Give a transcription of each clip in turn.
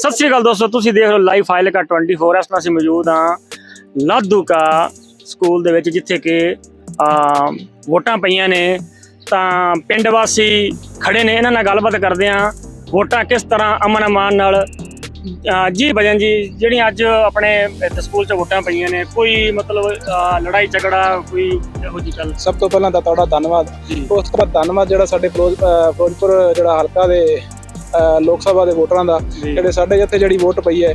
ਸਤਿ ਸ੍ਰੀ ਅਕਾਲ ਦੋਸਤੋ ਤੁਸੀਂ ਦੇਖ ਰਹੇ ਹੋ ਲਾਈਵ ਫਾਈਲ ਕਾ 24 ਇਸ ਨਾਲ ਅਸੀਂ ਮੌਜੂਦ ਹਾਂ ਲਾਧੂਕਾ ਸਕੂਲ ਦੇ ਵਿੱਚ ਜਿੱਥੇ ਕਿ ਵੋਟਾਂ ਪਈਆਂ ਨੇ। ਤਾਂ ਪਿੰਡ ਵਾਸੀ ਖੜੇ ਨੇ ਇਹਨਾਂ ਨਾਲ ਗੱਲਬਾਤ ਕਰਦੇ ਹਾਂ। ਵੋਟਾਂ ਕਿਸ ਤਰ੍ਹਾਂ ਅਮਨ ਅਮਾਨ ਨਾਲ? ਜੀ ਭਜਨ ਜੀ ਜਿਹੜੀਆਂ ਅੱਜ ਆਪਣੇ ਸਕੂਲ 'ਚ ਵੋਟਾਂ ਪਈਆਂ ਨੇ ਕੋਈ ਮਤਲਬ ਲੜਾਈ ਝਗੜਾ ਕੋਈ ਇਹੋ ਜਿਹੀ ਗੱਲ? ਸਭ ਤੋਂ ਪਹਿਲਾਂ ਤਾਂ ਤੁਹਾਡਾ ਧੰਨਵਾਦ। ਜੀ। ਉਸ ਤੋਂ ਬਾਅਦ ਧੰਨਵਾਦ ਜਿਹੜਾ ਸਾਡੇ ਫਿਰੋਜ਼ਪੁਰ ਜਿਹੜਾ ਹਲਕਾ ਦੇ ਲੋਕ ਸਭਾ ਦੇ ਵੋਟਰਾਂ ਦਾ ਜਿਹੜੇ ਸਾਡੇ ਇੱਥੇ ਜਿਹੜੀ ਵੋਟ ਪਈ ਹੈ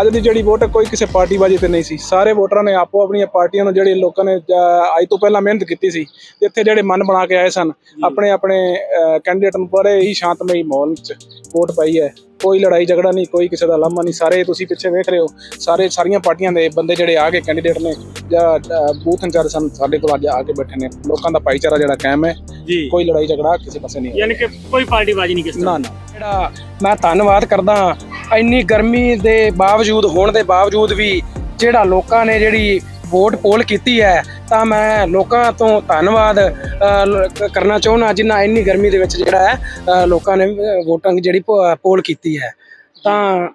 ਅੱਜ ਦੀ ਜਿਹੜੀ ਵੋਟ ਕੋਈ ਕਿਸੇ ਪਾਰਟੀ ਬਾਜੀ ਤੇ ਨਹੀਂ ਸੀ। ਸਾਰੇ ਵੋਟਰਾਂ ਨੇ ਆਪੋ ਆਪਣੀਆਂ ਪਾਰਟੀਆਂ ਨੂੰ ਜਿਹੜੇ ਲੋਕਾਂ ਨੇ ਅੱਜ ਤੋਂ ਪਹਿਲਾਂ ਮਿਹਨਤ ਕੀਤੀ ਸੀ ਇੱਥੇ ਜਿਹੜੇ ਮਨ ਬਣਾ ਕੇ ਆਏ ਸਨ ਆਪਣੇ ਆਪਣੇ ਕੈਂਡੀਡੇਟ ਨੂੰ ਬੜੇ ਹੀ ਸ਼ਾਂਤਮਈ ਮਾਹੌਲ 'ਚ ਵੋਟ ਪਾਈ ਹੈ। ਕੋਈ ਲੜਾਈ ਝਗੜਾ ਨਹੀਂ ਕੋਈ ਕਿਸੇ ਦਾ ਲਾਮਾ ਨਹੀਂ ਸਾਰੇ ਤੁਸੀਂ ਪਿੱਛੇ ਵੇਖ ਰਹੇ ਹੋ ਸਾਰੇ ਸਾਰੀਆਂ ਪਾਰਟੀਆਂ ਦੇ ਬੰਦੇ ਜਿਹੜੇ ਆ ਕੇ ਕੈਂਡੀਡੇਟ ਨੇ ਜਾਂ ਬੂਥ ਇੰਚਾਰਜ ਸਨ ਸਾਡੇ ਕੋਲ ਅੱਜ ਆ ਕੇ ਬੈਠੇ ਨੇ। ਲੋਕਾਂ ਦਾ ਭਾਈਚਾਰਾ ਜਿਹੜਾ ਕਾਇਮ ਹੈ ਜੀ। ਕੋਈ ਲੜਾਈ ਝਗੜਾ ਕਿਸੇ ਪਾਸੇ ਨਹੀਂ ਯਾਨੀ ਕਿ ਕੋਈ ਪਾਰਟੀ ਬਾਜੀ ਨਹੀਂ ਕਿਸ ਨਾ ਨਾ। ਜਿਹੜਾ ਮੈਂ ਧੰਨਵਾਦ ਕਰਦਾ ਹਾਂ ਇੰਨੀ ਗਰਮੀ ਦੇ ਬਾਵਜੂਦ ਹੋਣ ਦੇ ਬਾਵਜੂਦ ਵੀ ਜਿਹੜਾ ਲੋਕਾਂ ਨੇ ਜਿਹੜੀ ਵੋਟ ਪੋਲ ਕੀਤੀ ਹੈ ਤਾਂ ਮੈਂ ਲੋਕਾਂ ਤੋਂ ਧੰਨਵਾਦ ਅ, ਲ- ਕਰਨਾ ਚਾਹੁੰਦਾ ਜਿਨ੍ਹਾਂ ਇੰਨੀ ਗਰਮੀ ਦੇ ਵਿੱਚ ਜਿਹੜਾ ਹੈ ਅ, ਲੋਕਾਂ ਨੇ ਅ, ਵੋਟਾਂ ਜਿਹੜੀ ਪੋ- ਪੋਲ ਕੀਤੀ ਹੈ। ਤਾਂ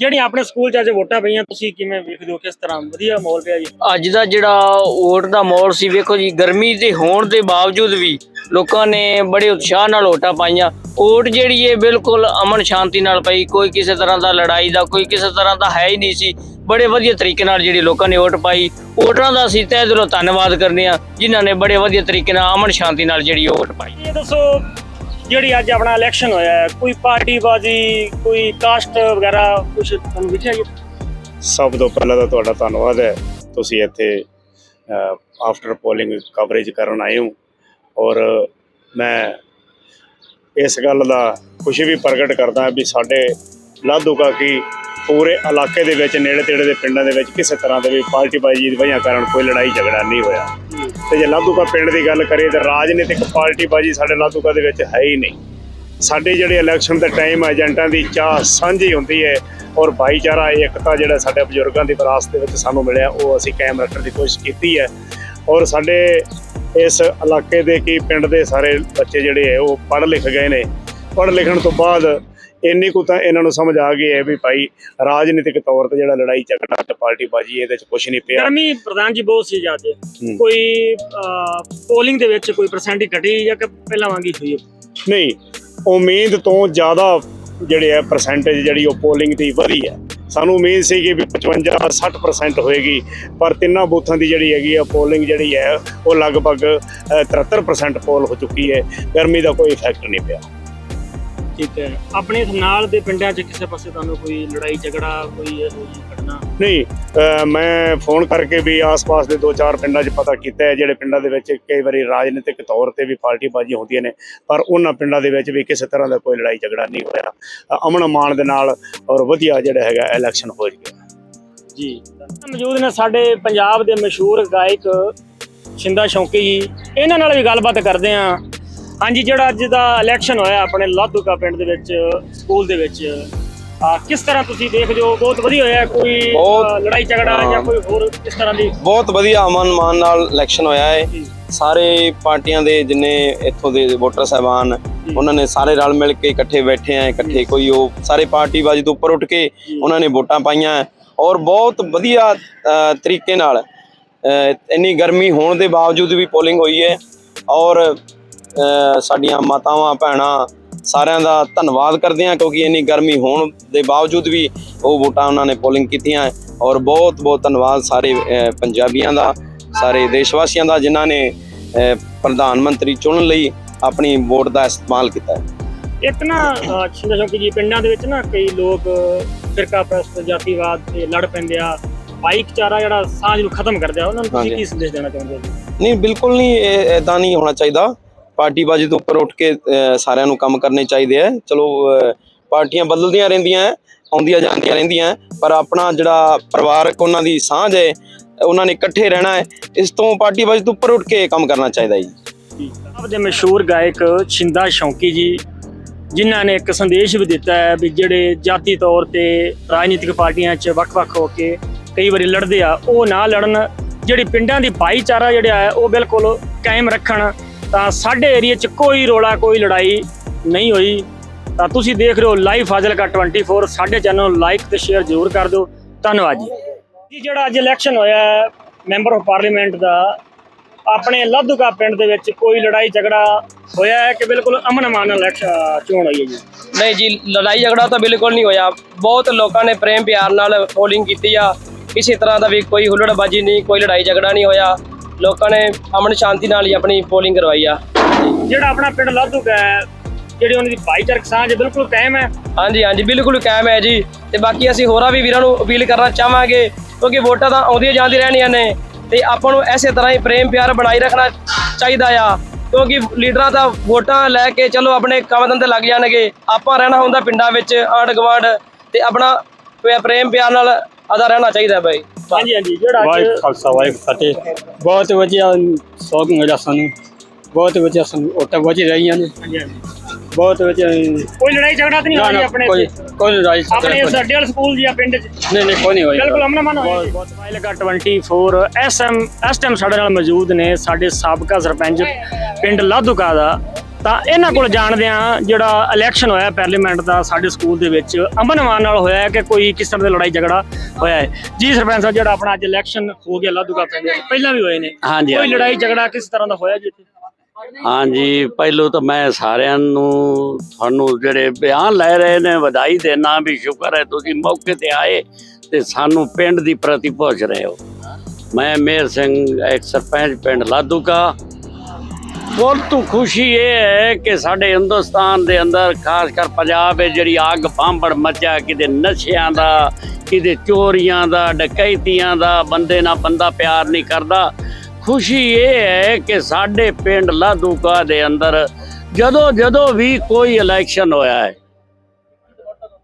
ਜਿਹੜੀਆਂ ਆਪਣੇ ਸਕੂਲ 'ਚ ਅੱਜ ਵੋਟਾਂ ਪਈਆਂ ਤੁਸੀਂ ਕਿਵੇਂ ਵੇਖਦੇ ਹੋ ਕਿਸ ਤਰ੍ਹਾਂ ਵਧੀਆ ਮਾਹੌਲ ਪਿਆ ਜੀ? ਅੱਜ ਦਾ ਜਿਹੜਾ ਵੋਟ ਦਾ ਮਾਹੌਲ ਸੀ ਵੇਖੋ ਜੀ ਗਰਮੀ ਦੇ ਹੋਣ ਦੇ ਬਾਵਜੂਦ ਵੀ ਲੋਕਾਂ ਨੇ ਬੜੇ ਉਤਸ਼ਾਹ ਨਾਲ ਵੋਟਾਂ ਪਾਈਆਂ। ਵੋਟ ਜਿਹੜੀ ਹੈ ਬਿਲਕੁਲ ਅਮਨ ਸ਼ਾਂਤੀ ਨਾਲ ਪਈ। ਕੋਈ ਕਿਸੇ ਤਰ੍ਹਾਂ ਦਾ ਲੜਾਈ ਦਾ ਕੋਈ ਕਿਸੇ ਤਰ੍ਹਾਂ ਦਾ ਹੈ ਹੀ ਨਹੀਂ ਸੀ। ਬੜੇ ਵਧੀਆ ਤਰੀਕੇ ਨਾਲ ਜਿਹੜੀ ਲੋਕਾਂ ਨੇ ਵੋਟ ਪਾਈ। ਵੋਟਰਾਂ ਦਾ ਅਸੀਂ ਤਹਿ ਦਿਲੋਂ ਧੰਨਵਾਦ ਕਰਦੇ ਹਾਂ ਜਿਨ੍ਹਾਂ ਨੇ ਬੜੇ ਵਧੀਆ ਤਰੀਕੇ ਨਾਲ ਅਮਨ ਸ਼ਾਂਤੀ ਨਾਲ ਜਿਹੜੀ ਵੋਟ ਪਾਈ। ਇਹ ਦੱਸੋ ਜਿਹੜੀ ਅੱਜ ਆਪਣਾ ਇਲੈਕਸ਼ਨ ਹੋਇਆ ਹੈ, ਕੋਈ ਪਾਰਟੀ ਬਾਜੀ ਕੋਈ ਕਾਸਟ ਵਗੈਰਾ ਕੁਝ ਤੁਹਾਨੂੰ ਵਿਖਿਆ ਜੀ? ਸਭ ਤੋਂ ਪਹਿਲਾਂ ਤਾਂ ਤੁਹਾਡਾ ਧੰਨਵਾਦ ਹੈ। ਤੁਸੀਂ ਇੱਥੇ ਆਫਟਰ ਪੋਲਿੰਗ ਕਵਰੇਜ ਕਰਨ ਆਏ ਹੋ। ਔਰ ਮੈਂ ਇਸ ਗੱਲ ਦਾ ਖੁਸ਼ੀ ਵੀ ਪ੍ਰਗਟ ਕਰਦਾ ਵੀ ਸਾਡੇ ਲਾਧੂਕਾ ਕੀ ਪੂਰੇ ਇਲਾਕੇ ਦੇ ਵਿੱਚ, ਨੇੜੇ ਤੇੜੇ ਦੇ ਪਿੰਡਾਂ ਦੇ ਵਿੱਚ ਕਿਸੇ ਤਰ੍ਹਾਂ ਦੇ ਵੀ ਪਾਰਟੀ ਬਾਜੀ ਦੀ ਵਜ੍ਹਾ ਕਾਰਨ ਕੋਈ ਲੜਾਈ ਝਗੜਾ ਨਹੀਂ ਹੋਇਆ। ਤੇ ਜੇ ਲਾਧੂਕਾ ਪਿੰਡ ਦੀ ਗੱਲ ਕਰੀਏ ਤਾਂ ਰਾਜਨੀਤਿਕ ਪਾਰਟੀ ਬਾਜੀ ਸਾਡੇ ਲਾਧੂਕਾ ਦੇ ਵਿੱਚ ਹੈ ਹੀ ਨਹੀਂ। ਸਾਡੇ ਜਿਹੜੇ ਇਲੈਕਸ਼ਨ ਦੇ ਟਾਈਮ ਏਜੰਟਾਂ ਦੀ ਚਾਹ ਸਾਂਝੀ ਹੁੰਦੀ ਹੈ ਔਰ ਭਾਈਚਾਰਾ, ਏਕਤਾ ਜਿਹੜਾ ਸਾਡੇ ਬਜ਼ੁਰਗਾਂ ਦੀ ਵਿਰਾਸਤ ਦੇ ਵਿੱਚ ਸਾਨੂੰ ਮਿਲਿਆ, ਉਹ ਅਸੀਂ ਕਾਇਮ ਰੱਖਣ ਦੀ ਕੋਸ਼ਿਸ਼ ਕੀਤੀ ਹੈ। ਔਰ ਸਾਡੇ ਇਸ ਇਲਾਕੇ ਦੇ ਕੀ ਪਿੰਡ ਦੇ ਸਾਰੇ ਬੱਚੇ ਜਿਹੜੇ ਹੈ, ਉਹ ਪੜ੍ਹ ਲਿਖ ਗਏ ਨੇ। ਪੜ੍ਹ ਲਿਖਣ ਤੋਂ ਬਾਅਦ ਇੰਨੀ ਕੁ ਤਾਂ ਇਹਨਾਂ ਨੂੰ ਸਮਝ ਆ ਗਈ ਹੈ ਵੀ ਭਾਈ ਰਾਜਨੀਤਿਕ ਤੌਰ ਤੇ ਜਿਹੜਾ ਲੜਾਈ ਝਗੜਾ ਤੇ ਪਾਰਟੀ ਬਾਜੀ ਇਹਦੇ ਚ ਕੁਝ ਨਹੀਂ ਪਿਆ। ਗਰਮੀ ਪ੍ਰਧਾਨ ਜੀ ਬਹੁਤ ਸੀ ਜ਼ਿਆਦਾ। ਹੂੰ। ਕੋਈ ਪੋਲਿੰਗ ਦੇ ਵਿੱਚ ਕੋਈ ਪਰਸੈਂਟ ਘਟੀ ਜਾਂ ਕਿ ਪਹਿਲਾਂ ਵਾਂਗੀ ਹੋਈ? ਨਹੀਂ ਉਮੀਦ ਤੋਂ ਜ਼ਿਆਦਾ ਜਿਹੜੇ ਹੈ ਪਰਸੈਂਟੇਜ ਜਿਹੜੀ ਉਹ ਪੋਲਿੰਗ ਦੀ ਵਧੀ ਹੈ। ਸਾਨੂੰ ਉਮੀਦ ਸੀ ਕਿ ਵੀ 55 60% ਹੋਏਗੀ ਪਰ ਤਿੰਨਾਂ ਬੂਥਾਂ ਦੀ ਜਿਹੜੀ ਹੈਗੀ ਆ ਪੋਲਿੰਗ ਜਿਹੜੀ ਹੈ ਉਹ ਲਗਭਗ ਅ, 73% ਪੋਲ ਹੋ ਚੁੱਕੀ ਹੈ। ਗਰਮੀ ਦਾ ਕੋਈ ਇਫੈਕਟ ਨਹੀਂ ਪਿਆ। ਠੀਕ ਹੈ। ਆਪਣੇ ਨਾਲ ਦੇ ਪਿੰਡਾਂ 'ਚ ਕਿਸੇ ਪਾਸੇ ਤੁਹਾਨੂੰ ਕੋਈ ਲੜਾਈ ਝਗੜਾ ਕੋਈ ਇਹੋ ਜਿਹੀ ਘਟਨਾ? ਨਹੀਂ ਮੈਂ ਫੋਨ ਕਰਕੇ ਵੀ ਆਸ-ਪਾਸ ਦੇ ਦੋ ਚਾਰ ਪਿੰਡਾਂ 'ਚ ਪਤਾ ਕੀਤਾ ਹੈ ਜਿਹੜੇ ਪਿੰਡਾਂ ਦੇ ਵਿੱਚ ਕਈ ਵਾਰੀ ਰਾਜਨੀਤਿਕ ਤੌਰ ਤੇ ਵੀ ਪਾਰਟੀ ਬਾਜੀ ਹੁੰਦੀਆਂ ਨੇ ਪਰ ਉਹਨਾਂ ਪਿੰਡਾਂ ਦੇ ਵਿੱਚ ਵੀ ਕਿਸੇ ਤਰ੍ਹਾਂ ਦਾ ਕੋਈ ਲੜਾਈ ਝਗੜਾ ਨਹੀਂ ਹੋਇਆ। ਅ, ਅਮਨ ਅਮਾਨ ਦੇ ਨਾਲ ਔਰ ਵਧੀਆ ਜਿਹੜਾ ਹੈਗਾ ਇਲੈਕਸ਼ਨ ਹੋ ਗਿਆ ਜੀ। ਮੌਜੂਦ ਨੇ ਸਾਡੇ ਪੰਜਾਬ ਦੇ ਮਸ਼ਹੂਰ ਗਾਇਕ ਸ਼ਿੰਦਾ ਸ਼ੌਂਕੀ ਜੀ। ਇਹਨਾਂ ਨਾਲ ਵੀ ਗੱਲਬਾਤ ਕਰਦੇ ਆਂ ਹਾਂਜੀ ਜਿਹੜਾ ਅੱਜ ਦਾ ਇਲੈਕਸ਼ਨ ਹੋਇਆ ਆਪਣੇ ਲਾਧੂਕਾ ਪਿੰਡ ਦੇ ਵਿੱਚ ਸਕੂਲ ਦੇ ਵਿੱਚ ਆ ਕਿਸ ਤਰ੍ਹਾਂ ਤੁਸੀਂ ਦੇਖਦੇ ਹੋ? ਬਹੁਤ ਵਧੀਆ ਹੋਇਆ ਕੋਈ ਲੜਾਈ ਝਗੜਾ ਜਾਂ। ਕੋਈ ਹੋਰ ਕਿਸ ਤਰ੍ਹਾਂ ਦੀ? ਬਹੁਤ ਵਧੀਆ ਅਮਨ ਮਾਨ ਨਾਲ ਇਲੈਕਸ਼ਨ ਹੋਇਆ ਹੈ। ਸਾਰੇ ਪਾਰਟੀਆਂ ਦੇ ਜਿੰਨੇ ਇੱਥੋਂ ਦੇ ਵੋਟਰ ਸਾਹਿਬਾਨ ਉਹਨਾਂ ਨੇ ਸਾਰੇ ਰਲ ਮਿਲ ਕੇ ਇਕੱਠੇ ਬੈਠੇ ਆ ਇਕੱਠੇ ਕੋਈ ਉਹ ਸਾਰੇ ਪਾਰਟੀ ਬਾਜੀ ਤੋਂ ਉੱਪਰ ਉੱਠ ਕੇ ਉਹਨਾਂ ਨੇ ਵੋਟਾਂ ਪਾਈਆਂ। ਔਰ ਬਹੁਤ ਵਧੀਆ ਤਰੀਕੇ ਨਾਲ ਇੰਨੀ ਗਰਮੀ ਹੋਣ ਦੇ ਬਾਵਜੂਦ ਵੀ ਪੋਲਿੰਗ ਹੋਈ ਹੈ ਔਰ ਸਾਡੀਆਂ ਮਾਤਾਵਾਂ ਭੈਣਾਂ ਸਾਰਿਆਂ ਦਾ ਧੰਨਵਾਦ ਕਰਦੇ ਹਾਂ ਕਿਉਂਕਿ ਇੰਨੀ ਗਰਮੀ ਹੋਣ ਦੇ ਬਾਵਜੂਦ ਵੀ ਉਹ ਵੋਟਾਂ ਉਹਨਾਂ ਨੇ ਪੋਲਿੰਗ ਕੀਤੀਆਂ ਔਰ ਬਹੁਤ ਬਹੁਤ ਧੰਨਵਾਦ ਸਾਰੇ ਪੰਜਾਬੀਆਂ ਦਾ ਸਾਰੇ ਦੇਸ਼ ਵਾਸੀਆਂ ਦਾ ਜਿਨ੍ਹਾਂ ਨੇ ਪ੍ਰਧਾਨ ਮੰਤਰੀ ਚੁਣਨ ਲਈ ਆਪਣੀ ਵੋਟ ਦਾ ਇਸਤੇਮਾਲ ਕੀਤਾ ਹੈ ਇੱਕ ਨਾ ਸ਼ਿੰਦਾ ਸ਼ੌਂਕੀ ਜੀ ਪਿੰਡਾਂ ਦੇ ਵਿੱਚ ਨਾ ਕਈ ਲੋਕ ਫਿਰਕਾ ਪ੍ਰਸਤ ਜਾਤੀਵਾਦ ਤੇ ਲੜ ਪੈਂਦੇ ਆ ਭਾਈਚਾਰਾ ਜਿਹੜਾ ਸਾਂਝ ਨੂੰ ਖਤਮ ਕਰਦੇ ਆ ਉਹਨਾਂ ਨੂੰ। ਕੀ ਸੰਦੇਸ਼ ਦੇਣਾ ਚਾਹੁੰਦੇ ਹੋ? ਨਹੀਂ ਬਿਲਕੁਲ ਨਹੀਂ ਇਹ ਇਦਾਂ ਨਹੀਂ ਹੋਣਾ ਚਾਹੀਦਾ ਪਾਰਟੀਬਾਜ਼ੀ ਤੋਂ ਉੱਪਰ ਉੱਠ ਕੇ ਸਾਰਿਆਂ ਨੂੰ ਕੰਮ ਕਰਨੇ ਚਾਹੀਦੇ ਆ। ਚਲੋ ਪਾਰਟੀਆਂ ਬਦਲਦੀਆਂ ਰਹਿੰਦੀਆਂ ਆਉਂਦੀਆਂ ਜਾਂਦੀਆਂ ਰਹਿੰਦੀਆਂ ਪਰ ਆਪਣਾ ਜਿਹੜਾ ਪਰਿਵਾਰਕ ਉਹਨਾਂ ਦੀ ਸਾਂਝ ਹੈ ਉਹਨਾਂ ਨੇ ਇਕੱਠੇ ਰਹਿਣਾ ਹੈ ਇਸ ਤੋਂ ਪਾਰਟੀਬਾਜ਼ੀ ਤੋਂ ਉੱਪਰ ਉੱਠ ਕੇ ਕੰਮ ਕਰਨਾ ਚਾਹੀਦਾ ਜੀ। ਪੰਜਾਬ ਦੇ ਮਸ਼ਹੂਰ ਗਾਇਕ ਛਿੰਦਾ ਸ਼ੌਂਕੀ ਜੀ, ਜਿਨ੍ਹਾਂ ਨੇ ਇੱਕ ਸੰਦੇਸ਼ ਵੀ ਦਿੱਤਾ ਹੈ ਵੀ ਜਿਹੜੇ ਜਾਤੀ ਤੌਰ ਤੇ ਰਾਜਨੀਤਿਕ ਪਾਰਟੀਆਂ 'ਚ ਵੱਖ-ਵੱਖ ਹੋ ਕੇ ਕਈ ਵਾਰੀ ਲੜਦੇ ਆ, ਉਹ ਨਾ ਲੜਨ। ਜਿਹੜੀ ਪਿੰਡਾਂ ਦੀ ਭਾਈਚਾਰਾ ਜਿਹੜਾ ਹੈ, ਉਹ ਬਿਲਕੁਲ ਕਾਇਮ ਰੱਖਣ। ਤਾਂ ਸਾਡੇ ਏਰੀਆ 'ਚ ਕੋਈ ਰੋਲਾ, ਕੋਈ ਲੜਾਈ ਨਹੀਂ ਹੋਈ। ਤਾਂ ਤੁਸੀਂ ਦੇਖ ਰਹੇ ਹੋ ਲਾਈਵ ਫਾਜ਼ਿਲਕਾ 24 ਸਾਡੇ ਚੈਨਲ ਨੂੰ ਲਾਈਕ ਤੇ ਸ਼ੇਅਰ ਜ਼ਰੂਰ ਕਰ ਦਿਓ। ਧੰਨਵਾਦ ਜੀ। ਜੀ, ਜਿਹੜਾ ਅੱਜ ਇਲੈਕਸ਼ਨ ਹੋਇਆ ਮੈਂਬਰ ਆਫ ਪਾਰਲੀਮੈਂਟ ਦਾ, ਆਪਣੇ ਲਾਧੂਕਾ ਪਿੰਡ ਦੇ ਵਿੱਚ ਕੋਈ ਲੜਾਈ ਝਗੜਾ ਹੋਇਆ ਹੈ ਕਿ ਬਿਲਕੁਲ ਅਮਨ ਅਮਾਨ ਨਾਲ ਇਲੈਕਸ਼ਨ ਚੋਣ ਹੋਈ ਹੈ ਜੀ? ਨਹੀਂ ਜੀ, ਲੜਾਈ ਝਗੜਾ ਤਾਂ ਬਿਲਕੁਲ ਨਹੀਂ ਹੋਇਆ। ਬਹੁਤ ਲੋਕਾਂ ਨੇ ਪ੍ਰੇਮ ਪਿਆਰ ਨਾਲ ਪੋਲਿੰਗ ਕੀਤੀ ਆ। ਕਿਸੇ ਤਰ੍ਹਾਂ ਦਾ ਵੀ ਕੋਈ ਹੁੱਲੜਬਾਜੀ ਨਹੀਂ, ਕੋਈ ਲੜਾਈ ਝਗੜਾ ਨਹੀਂ ਹੋਇਆ। ਲੋਕਾਂ ਨੇ ਅਮਨ ਸ਼ਾਂਤੀ ਨਾਲ ਹੀ ਆਪਣੀ ਪੋਲਿੰਗ ਕਰਵਾਈ ਆ। ਜਿਹੜਾ ਆਪਣਾ ਪਿੰਡ ਲਾਧੂਕਾ ਹੈ ਜਿਹੜੀ ਉਹਨਾਂ ਦੀ ਭਾਈਚਾਰਕ ਸਾਂਝ ਬਿਲਕੁਲ ਕਾਇਮ ਹੈ। ਹਾਂਜੀ ਹਾਂਜੀ ਬਿਲਕੁਲ ਕਾਇਮ ਹੈ ਜੀ। ਤੇ ਬਾਕੀ ਅਸੀਂ ਹੋਰਾਂ ਵੀ ਵੀਰਾਂ ਨੂੰ ਅਪੀਲ ਕਰਨਾ ਚਾਹਾਂਗੇ ਕਿਉਂਕਿ ਵੋਟਾਂ ਤਾਂ ਆਉਂਦੀਆਂ ਜਾਂਦੀਆਂ ਰਹਿਣੀਆਂ ਨੇ। ਤੇ ਆਪਾਂ ਨੂੰ ਐਸੇ ਤਰ੍ਹਾਂ ਹੀ ਪ੍ਰੇਮ ਪਿਆਰ ਬਣਾਈ ਰੱਖਣਾ ਚਾਹੀਦਾ ਆ। ਕਿਉਂਕਿ ਲੀਡਰਾਂ ਤਾਂ ਵੋਟਾਂ ਲੈ ਕੇ ਚਲੋ ਆਪਣੇ ਕੰਮ ਧੰਦੇ ਲੱਗ ਜਾਣਗੇ। ਆਪਾਂ ਰਹਿਣਾ ਹੁੰਦਾ ਪਿੰਡਾਂ ਵਿੱਚ ਆਂਢ ਗੁਆਂਢ ਤੇ ਆਪਣਾ ਪ੍ਰੇਮ ਪਿਆਰ ਨਾਲ ਆਦਾ ਰਹਿਣਾ ਚਾਹੀਦਾ ਬਾਈ। ਹਾਂਜੀ ਹਾਂਜੀ ਜਿਹੜਾ ਵਾਹਿਗੁਰੂ ਅੱਜ ਖਾਲਸਾ ਵਾਹਿਗੁਰੂ ਫਤਿਹ। ਬਹੁਤ ਵਧੀਆ ਸੌਗ ਮਿਲਿਆ ਸਾਨੂੰ। ਬਹੁਤ ਵਧੀਆ ਸਾਨੂੰ ਓਟਾ ਵਧੀਆ ਰਹੀਆਂ ਨੇ। ਹਾਂਜੀ, ਹਾਂਜੀ। ਬਹੁਤ ਵਧੀਆ। ਕੋਈ ਲੜਾਈ ਝਗੜਾ ਤਾਂ ਨਹੀਂ ਨਾ ਆਪਣੇ ਕੋਈ ਇੱਥੇ? ਕੋਈ ਲੜਾਈ ਆਪਣੇ ਝਗੜਾ ਸਾਡੇ ਵਾਲੇ ਸਕੂਲ ਜਾਂ ਪਿੰਡ 'ਚ। ਨਹੀਂ ਨਹੀਂ ਕੋਈ ਨਹੀਂ ਹੋਈ ਬਿਲਕੁਲ ਅਮਨ ਅਮਨ ਹੋਇਆ ਜੀ। ਫਾਈਲਕਾ 24 ਐਸਐਮ ਇਸ ਟਾਈਮ ਸਾਡੇ ਨਾਲ ਮੌਜੂਦ ਨੇ ਸਾਡੇ ਸਾਬਕਾ ਸਰਪੰਚ ਪਿੰਡ ਲਾਧੂਕਾ ਦਾ ਤਾਂ ਇਹਨਾਂ ਕੋਲ ਜਾਣਦੇ ਆ ਜਿਹੜਾ ਇਲੈਕਸ਼ਨ ਹੋਇਆ ਪਾਰਲੀਮੈਂਟ ਦਾ ਸਾਡੇ ਸਕੂਲ ਦੇ ਵਿੱਚ। ਅਮਨ ਅਮਾਨ ਨਾਲ ਹੋਇਆ ਹੈ ਕਿ ਕੋਈ ਕਿਸ ਤਰ੍ਹਾਂ ਦਾ ਲੜਾਈ ਝਗੜਾ ਹੋਇਆ ਹੈ? ਜੀ ਸਰਪੰਚ ਸਾਹਿਬ ਜਿਹੜਾ ਆਪਣਾ ਅੱਜ ਇਲੈਕਸ਼ਨ ਹੋ ਗਿਆ ਲਾਧੂਕਾ ਪਿੰਡ ਪਹਿਲਾਂ ਵੀ ਹੋਏ ਨੇ। ਹਾਂਜੀ ਕੋਈ। ਲੜਾਈ ਝਗੜਾ ਕਿਸ ਤਰ੍ਹਾਂ ਦਾ ਹੋਇਆ ਜੀ ਇੱਥੇ? ਹਾਂਜੀ ਪਹਿਲੋਂ ਤਾਂ ਮੈਂ ਸਾਰਿਆਂ ਨੂੰ ਤੁਹਾਨੂੰ ਜਿਹੜੇ ਬਿਆਨ ਲੈ ਰਹੇ ਨੇ ਵਧਾਈ ਦੇਣਾ ਵੀ ਸ਼ੁਕਰ ਹੈ ਤੁਸੀਂ ਮੌਕੇ ਤੇ ਆਏ ਤੇ ਸਾਨੂੰ ਪਿੰਡ ਦੀ ਪ੍ਰਤੀ ਪੁੱਛ ਰਹੇ ਹੋ। ਮੈਂ ਮੇਰ ਸਿੰਘ ਇੱਕ ਸਰਪੰਚ ਪਿੰਡ ਲਾਧੂਕਾ। ਬਹੁਤ ਖੁਸ਼ੀ ਇਹ ਹੈ ਕਿ ਸਾਡੇ ਹਿੰਦੁਸਤਾਨ ਦੇ ਅੰਦਰ ਖਾਸ ਕਰ ਪੰਜਾਬ ਵਿੱਚ ਜਿਹੜੀ ਅੱਗ ਭਾਂਬੜ ਮੱਚਾ ਕਿਤੇ ਨਸ਼ਿਆਂ ਦਾ, ਕਿਤੇ ਚੋਰੀਆਂ ਦਾ, ਡਕੈਤੀਆਂ ਦਾ, ਬੰਦੇ ਨਾਲ ਬੰਦਾ ਪਿਆਰ ਨਹੀਂ ਕਰਦਾ। ਖੁਸ਼ੀ ਇਹ ਹੈ ਕਿ ਸਾਡੇ ਪਿੰਡ ਲਾਧੂਕਾ ਦੇ ਅੰਦਰ ਜਦੋਂ ਜਦੋਂ ਵੀ ਕੋਈ ਇਲੈਕਸ਼ਨ ਹੋਇਆ ਹੈ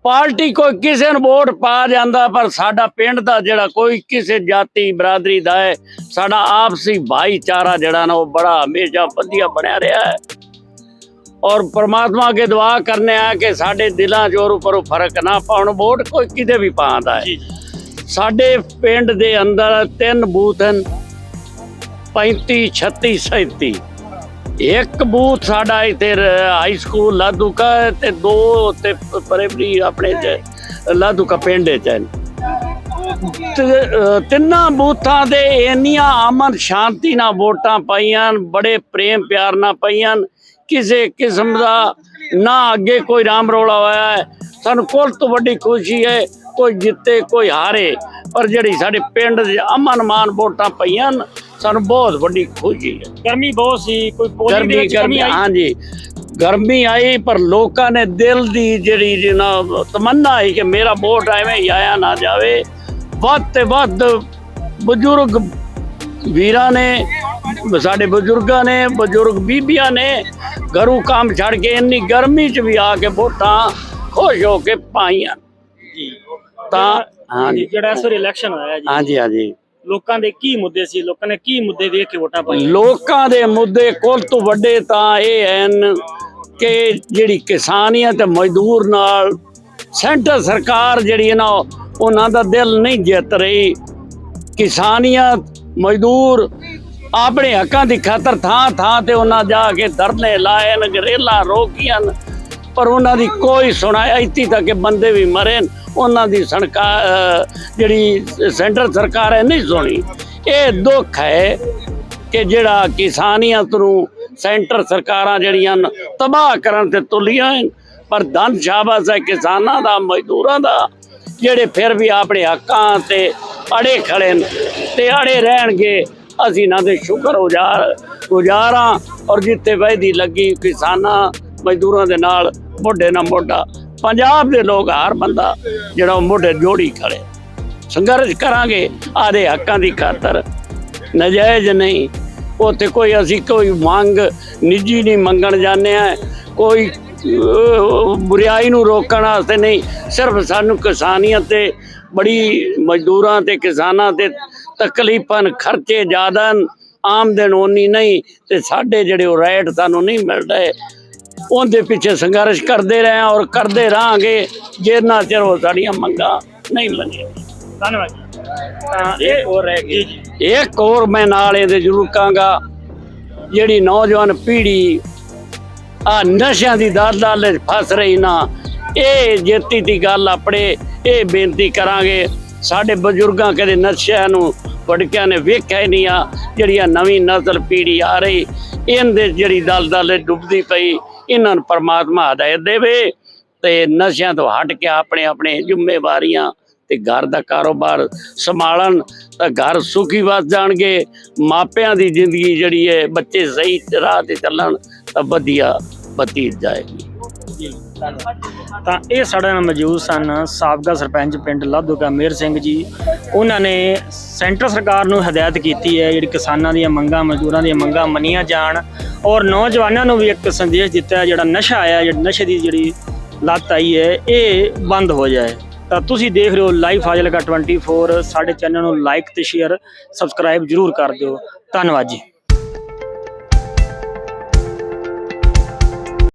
ਪਾਰਟੀ ਕੋਈ ਕਿਸੇ ਨੂੰ ਵੋਟ ਪਾ ਜਾਂਦਾ ਪਰ ਸਾਡਾ ਪਿੰਡ ਦਾ ਜਿਹੜਾ ਕੋਈ ਕਿਸੇ ਜਾਤੀ ਬਰਾਦਰੀ ਦਾ ਹੈ ਸਾਡਾ ਆਪਸੀ ਭਾਈਚਾਰਾ ਜਿਹੜਾ ਨਾ ਉਹ ਬੜਾ ਹਮੇਸ਼ਾ ਵਧੀਆ ਬਣਿਆ ਰਿਹਾ ਹੈ। ਔਰ ਪ੍ਰਮਾਤਮਾ ਅੱਗੇ ਦੁਆ ਕਰਨੇ ਆ ਕਿ ਸਾਡੇ ਦਿਲਾਂ 'ਚ ਔਰ ਉੱਪਰ ਫ਼ਰਕ ਨਾ ਪਾਉਣ ਵੋਟ ਕੋਈ ਕਿਤੇ ਵੀ ਪਾਉਂਦਾ ਹੈ। ਸਾਡੇ ਪਿੰਡ ਦੇ ਅੰਦਰ ਤਿੰਨ ਬੂਥ ਹਨ 35 36 37 ਇੱਕ ਬੂਥ ਸਾਡਾ ਇੱਥੇ ਹਾਈ ਸਕੂਲ ਲਾਦੂਕਾ ਤੇ ਦੋ ਤੇ ਪ੍ਰਾਇਮਰੀ ਆਪਣੇ ਚ ਪਿੰਡ ਚ ਹਨ ਤਿੰਨਾਂ ਬੂਥਾਂ ਦੇ ਇੰਨੀਆਂ ਅਮਨ ਸ਼ਾਂਤੀ ਨਾਲ ਵੋਟਾਂ ਪਾਈਆਂ ਬੜੇ ਪ੍ਰੇਮ ਪਿਆਰ ਨਾਲ ਪਾਈਆਂ। ਕਿਸੇ ਕਿਸਮ ਦਾ ਨਾ ਅੱਗੇ ਕੋਈ ਰਾਮ ਰੋਲਾ ਹੋਇਆ ਹੈ। ਸਾਨੂੰ ਕੁੱਲ ਤੋਂ ਵੱਡੀ ਖੁਸ਼ੀ ਹੈ ਕੋਈ ਜਿੱਤੇ ਕੋਈ ਹਾਰੇ। ਪਰ ਜਿਹੜੀ ਸਾਡੇ ਪਿੰਡ ਦੇ ਅਮਨ ਮਾਨ ਵੋਟਾਂ ਪਈਆਂ ਨੇ, ਸਾਨੂੰ ਬਹੁਤ ਵੱਡੀ ਖੁਸ਼ੀ ਹੈ। ਗਰਮੀ ਬਹੁਤ ਸੀ ਕੋਈ ਪੋਲਿੰਗ ਦੇ ਗਰਮੀ ਵਿੱਚ ਕਮੀ ਗਰਮੀ ਆਈ? ਹਾਂਜੀ। ਗਰਮੀ ਆਈ ਪਰ ਲੋਕਾਂ ਨੇ ਦਿਲ ਦੀ ਜਿਹੜੀ ਜਿਹਨਾ ਤਮੰਨਾ ਹੈ ਕਿ ਮੇਰਾ ਵੋਟ ਐਵੇਂ ਹੀ ਆਇਆ ਨਾ ਜਾਵੇ। ਵੱਧ ਤੇ ਵੱਧ ਬਜ਼ੁਰਗ ਵੀਰਾਂ ਨੇ ਸਾਡੇ ਬਜ਼ੁਰਗਾਂ ਨੇ ਬਜ਼ੁਰਗ ਬੀਬੀਆਂ ਨੇ ਘਰੂ ਕੰਮ ਛੱਡ ਕੇ ਇੰਨੀ ਗਰਮੀ 'ਚ ਵੀ ਆ ਕੇ ਵੋਟਾਂ ਖੁਸ਼ ਹੋ ਕੇ ਪਾਈਆਂ। ਤਾਂ ਹਾਂਜੀ। ਜਿਹੜਾ ਇਸ ਵਾਰ ਇਲੈਕਸ਼ਨ ਹੋਇਆ ਜੀ। ਹਾਂਜੀ ਹਾਂਜੀ। ਲੋਕਾਂ ਦੇ ਕੀ ਮੁੱਦੇ ਸੀ? ਲੋਕਾਂ ਨੇ ਕੀ ਮੁੱਦੇ ਵੇਖ ਕੇ ਵੋਟਾਂ ਪਾਈਆਂ? ਲੋਕਾਂ ਦੇ ਮੁੱਦੇ ਕੁੱਲ ਤੋਂ ਵੱਡੇ ਤਾਂ ਇਹ ਹਨ ਕਿ ਜਿਹੜੀ ਕਿਸਾਨੀਆਂ ਤੇ ਮਜ਼ਦੂਰ ਨਾਲ ਸੈਂਟਰ ਸਰਕਾਰ ਜਿਹੜੀ ਹੈ ਨਾ, ਉਹਨਾਂ ਦਾ ਦਿਲ ਨਹੀਂ ਜਿੱਤ ਰਹੀ। ਕਿਸਾਨੀਅਤ ਮਜ਼ਦੂਰ ਆਪਣੇ ਹੱਕਾਂ ਦੀ ਖਾਤਰ ਥਾਂ ਥਾਂ ਤੇ ਉਹਨਾਂ ਜਾ ਕੇ ਧਰਨੇ ਲਾਏ ਨੇ ਗਰੇਲਾ ਰੋਕੀਆਂ ਪਰ ਉਹਨਾਂ ਦੀ ਕੋਈ ਸੁਣਾਈ ਇੱਥੇ ਤੱਕ ਕਿ ਬੰਦੇ ਵੀ ਮਰੇ ਉਹਨਾਂ ਦੀ ਸਰਕਾਰ ਜਿਹੜੀ ਸੈਂਟਰ ਸਰਕਾਰ ਹੈ, ਨਹੀਂ ਸੁਣੀ। ਇਹ ਦੁੱਖ ਹੈ ਕਿ ਜਿਹੜਾ ਕਿਸਾਨੀਅਤ ਨੂੰ ਸੈਂਟਰ ਸਰਕਾਰਾਂ ਜਿਹੜੀਆਂ ਤਬਾਹ ਕਰਨ ਤੇ ਤੁਲੀਆਂ ਪਰ ਦੰਦ ਸ਼ਾਬਾਸ਼ ਹੈ ਕਿਸਾਨਾਂ ਦਾ, ਮਜ਼ਦੂਰਾਂ ਦਾ, ਜਿਹੜੇ ਫਿਰ ਵੀ ਆਪਣੇ ਹੱਕਾਂ ਤੇ ਅੜੇ ਖੜੇ ਨੇ, ਤੇ ਅੜੇ ਰਹਿਣਗੇ। ਅਸੀਂ ਇਹਨਾਂ ਦੇ ਸ਼ੁਕਰ ਗੁਜ਼ਾਰ ਗੁਜ਼ਾਰਾਂ ਔਰ ਜਿੱਥੇ ਵੈਦੀ ਲੱਗੀ ਕਿਸਾਨਾਂ ਮਜ਼ਦੂਰਾਂ ਦੇ ਨਾਲ ਮੋਢੇ ਨਾਲ ਮੋਢਾ। ਪੰਜਾਬ ਦੇ ਲੋਕ ਹਰ ਬੰਦਾ ਜਿਹੜਾ ਉਹ ਮੋਢੇ ਜੋੜੀ ਖੜੇ। ਸੰਘਰਸ਼ ਕਰਾਂਗੇ ਆਦੇ ਹੱਕਾਂ ਦੀ ਖਾਤਰ। ਨਜਾਇਜ਼ ਨਹੀਂ। ਉੱਥੇ ਕੋਈ ਅਸੀਂ ਕੋਈ ਮੰਗ ਨਿੱਜੀ ਨਹੀਂ ਮੰਗਣ ਜਾਂਦੇ ਆ ਕੋਈ ਅਹ, ਨੂੰ ਰੋਕਣ ਵਾਸਤੇ ਨਹੀਂ। ਸਿਰਫ ਸਾਨੂੰ ਕਿਸਾਨੀਅਤ ਤੇ ਬੜੀ ਮਜ਼ਦੂਰਾਂ ਤੇ ਕਿਸਾਨਾਂ ਤੇ ਤਕਲੀਫਾਂ ਖਰਚੇ ਜ਼ਿਆਦਾ ਆਮਦਨ ਓਨੀ ਨਹੀਂ ਤੇ ਸਾਡੇ ਜਿਹੜੇ ਉਹ ਰੇਟ ਸਾਨੂੰ ਨਹੀਂ ਮਿਲ ਰਹੇ ਉਹਦੇ ਪਿੱਛੇ ਸੰਘਰਸ਼ ਕਰਦੇ ਰਹੇ ਹਾਂ ਔਰ ਕਰਦੇ ਰਹਾਂਗੇ। ਜਿੰਨਾ ਚਿਰ ਉਹ ਸਾਡੀਆਂ ਮੰਗਾਂ ਨਹੀਂ ਮੰਨੀਆਂ। ਧੰਨਵਾਦ ਜੀ। ਤਾਂ ਇਹ ਹੋਰ ਰਹਿ ਗਈ। ਇੱਕ ਹੋਰ ਮੈਂ ਨਾਲ ਇਹਦੇ ਜ਼ਰੂਰ ਕਹਾਂਗਾ। ਜਿਹੜੀ ਨੌਜਵਾਨ ਪੀੜ੍ਹੀ ਆ ਨਸ਼ਿਆਂ ਦੀ ਦਲਦਲ ਵਿੱਚ ਫਸ ਰਹੀ ਨਾ ਇਹ ਜੇਤੀ ਦੀ ਗੱਲ ਆਪਣੇ ਇਹ ਬੇਨਤੀ ਕਰਾਂਗੇ। ਸਾਡੇ ਬਜ਼ੁਰਗਾਂ ਕਦੇ ਨਸ਼ਿਆਂ ਨੂੰ ਵੜਕਿਆਂ ਨੇ ਵੇਖਿਆ ਹੀ ਨਹੀਂ ਆ। ਜਿਹੜੀ ਆ ਨਵੀਂ ਨਸਲ ਪੀੜ੍ਹੀ ਆ ਰਹੀ ਇਹਦੇ ਜਿਹੜੀ ਦਲਦਲ ਡੁੱਬਦੀ ਪਈ ਇਹਨਾਂ ਨੂੰ ਪਰਮਾਤਮਾ ਹਦਾਇਤ ਦੇਵੇ ਤੇ ਨਸ਼ਿਆਂ ਤੋਂ ਹਟ ਕੇ ਆਪਣੇ ਆਪਣੇ ਜ਼ਿੰਮੇਵਾਰੀਆਂ ਤੇ ਘਰ ਦਾ ਕਾਰੋਬਾਰ ਸੰਭਾਲਣ, ਤਾਂ ਘਰ ਸੁਖੀ ਵਸ ਜਾਣਗੇ। ਮਾਪਿਆਂ ਦੀ ਜ਼ਿੰਦਗੀ ਜਿਹੜੀ ਹੈ, ਬੱਚੇ ਸਹੀ ਰਾਹ ਤੇ ਚੱਲਣ, ਤਾਂ ਵਧੀਆ ਬਤੀਤ ਜਾਏਗੀ। ਤਾਂ ਇਹ ਸਾਡੇ ਨਾਲ ਮੌਜੂਦ ਸਨ ਸਾਬਕਾ ਸਰਪੰਚ ਪਿੰਡ ਲਾਧੂਕਾ ਮੇਰ ਸਿੰਘ ਜੀ। ਉਹਨਾਂ ਨੇ ਸੈਂਟਰ ਸਰਕਾਰ ਨੂੰ ਹਦਾਇਤ ਕੀਤੀ ਹੈ, ਜਿਹੜੀ ਕਿਸਾਨਾਂ ਦੀਆਂ ਮੰਗਾਂ, ਮਜ਼ਦੂਰਾਂ ਦੀਆਂ ਮੰਗਾਂ ਮੰਨੀਆਂ ਜਾਣ। ਔਰ ਨੌਜਵਾਨਾਂ ਨੂੰ ਵੀ ਇੱਕ ਸੰਦੇਸ਼ ਦਿੱਤਾ ਜਿਹੜਾ ਨਸ਼ਾ ਆਇਆ, ਜਿਹੜਾ ਨਸ਼ੇ ਦੀ ਜਿਹੜੀ ਲੱਤ ਆਈ ਹੈ, ਇਹ ਬੰਦ ਹੋ ਜਾਏ। ਤਾਂ ਤੁਸੀਂ ਦੇਖ ਰਹੇ ਹੋ ਲਾਈਵ ਫਾਜ਼ਿਲਕਾ 24 ਸਾਡੇ ਚੈਨਲ ਨੂੰ ਲਾਈਕ ਤੇ ਸ਼ੇਅਰ ਸਬਸਕ੍ਰਾਈਬ ਜਰੂਰ ਕਰ ਦਿਓ। ਧੰਨਵਾਦ ਜੀ।